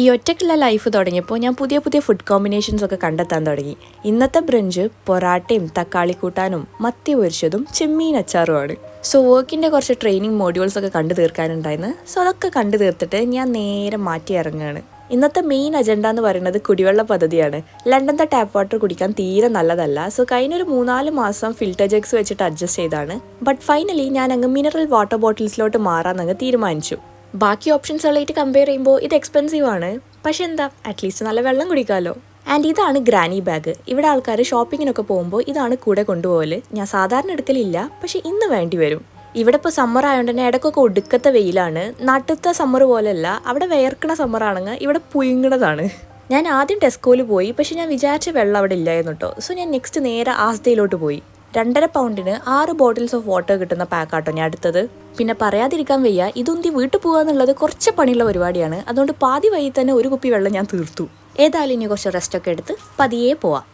ഈ ഒറ്റയ്ക്കുള്ള ലൈഫ് തുടങ്ങിയപ്പോൾ ഞാൻ പുതിയ പുതിയ ഫുഡ് കോമ്പിനേഷൻസ് ഒക്കെ കണ്ടെത്താൻ തുടങ്ങി. ഇന്നത്തെ ബ്രഞ്ച് പൊറാട്ടയും തക്കാളി കൂട്ടാനും മത്തി പൊരിച്ചതും ചെമ്മീൻ അച്ചാറുമാണ് സോ വർക്കിന്റെ കുറച്ച് ട്രെയിനിങ് മോഡ്യൂൾസ് ഒക്കെ കണ്ടു തീർക്കാനുണ്ടായിരുന്നു. സോ അതൊക്കെ കണ്ടു തീർത്തിട്ട് ഞാൻ നേരെ മാറ്റി ഇറങ്ങുകയാണ്. ഇന്നത്തെ മെയിൻ അജണ്ട എന്ന് പറയുന്നത് കുടിവെള്ള പദ്ധതിയാണ്. ലണ്ടന്റെ ടാപ്പ് വാട്ടർ കുടിക്കാൻ തീരെ നല്ലതല്ല. സോ കഴിഞ്ഞൊരു മൂന്നാൽ മാസം ഫിൽറ്റർ ജഗ്സ് വെച്ചിട്ട് അഡ്ജസ്റ്റ് ചെയ്താണ് ബട്ട് ഫൈനലി ഞാൻ അങ്ങ് മിനറൽ വാട്ടർ ബോട്ടിൽസിലോട്ട് മാറാന്നങ്ങ് തീരുമാനിച്ചു. ബാക്കി ഓപ്ഷൻസുകളായിട്ട് കമ്പയർ ചെയ്യുമ്പോൾ ഇത് എക്സ്പെൻസീവ് ആണ്. പക്ഷെ എന്താ അറ്റ്ലീസ്റ്റ് നല്ല വെള്ളം കുടിക്കാമല്ലോ ആൻഡ് ഇതാണ് ഗ്രാനി ബാഗ് ഇവിടെ ആൾക്കാർ ഷോപ്പിങ്ങിനൊക്കെ പോകുമ്പോൾ ഇതാണ് കൂടെ കൊണ്ടുപോകൽ. ഞാൻ സാധാരണ എടുക്കലില്ല പക്ഷെ ഇന്ന് വേണ്ടി വരും. ഇവിടെ ഇപ്പോൾ സമ്മർ ആയതുകൊണ്ട് തന്നെ ഇടയ്ക്കൊക്കെ ഒടുക്കത്തെ വെയിലാണ്. നട്ടുത്ത സമ്മർ പോലെയല്ല അവിടെ വേർക്കണ സമ്മർ ആണെങ്കിൽ ഇവിടെ പുയുങ്ങണതാണ് ഞാൻ ആദ്യം ടെസ്കോയിൽ പോയി പക്ഷെ ഞാൻ വിചാരിച്ച വെള്ളം അവിടെ ഇല്ലായിരുന്നു കേട്ടോ സോ ഞാൻ നെക്സ്റ്റ് നേരെ ആസ്തയിലോട്ട് പോയി. രണ്ടര പൗണ്ടിന് ആറ് ബോട്ടിൽസ് ഓഫ് വാട്ടർ കിട്ടുന്ന പാക്കാട്ടോ ഞാൻ അടുത്തത് പിന്നെ പറയാതിരിക്കാൻ വയ്യ ഇതൊന്തി വീട്ടിൽ പോകുക എന്നുള്ളത് കുറച്ച് പണിയുള്ള പരിപാടിയാണ്. അതുകൊണ്ട് പാതി വഴി തന്നെ ഒരു കുപ്പി വെള്ളം ഞാൻ തീർത്തു. ഏതായാലും ഇനി കുറച്ച് റെസ്റ്റ് ഒക്കെ എടുത്ത് പതിയെ പോവാം.